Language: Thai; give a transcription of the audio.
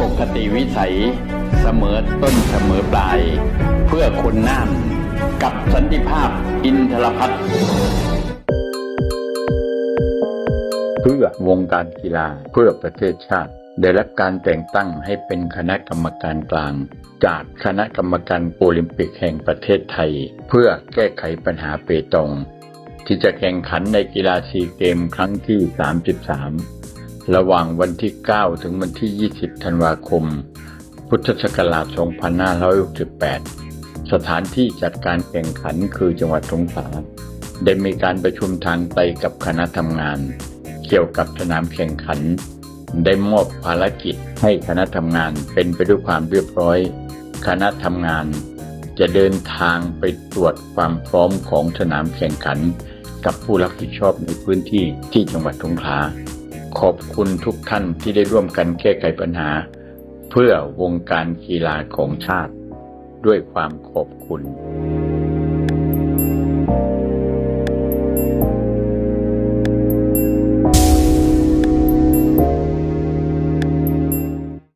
ปกติวิสัย เสมอต้นเสมอปลาย เพื่อคนน่านกับสันติภาพอินทรพัฒน์เพื่อวงการกีฬาเพื่อประเทศชาติ ได้รับการแต่งตั้งให้เป็นคณะกรรมการกลาง จากคณะกรรมการโอลิมปิกแห่งประเทศไทย เพื่อแก้ไขปัญหาเปตอง ที่จะแข่งขันในกีฬาซีเกมครั้งที่ 33 ระหว่างวันที่ 9 ถึงวันที่ 20 ธันวาคม พุทธศักราช 2568 สถานที่จัดการแข่งขันคือจังหวัดสงขลาได้มีการประชุมทางไตกับคณะทำงาน เกี่ยวกับสนามแข่งขัน ได้มอบภารกิจให้คณะทำงานเป็นไปด้วยความเรียบร้อย คณะทำงาน จะเดินทางไปตรวจความพร้อมของสนามแข่งขัน กับผู้รับผิดชอบในพื้นที่ที่จังหวัดสงขลา ขอบคุณทุกท่านที่ได้ร่วมกันแก้ไขปัญหา เพื่อวงการกีฬาของชาติ ด้วยความขอบคุณ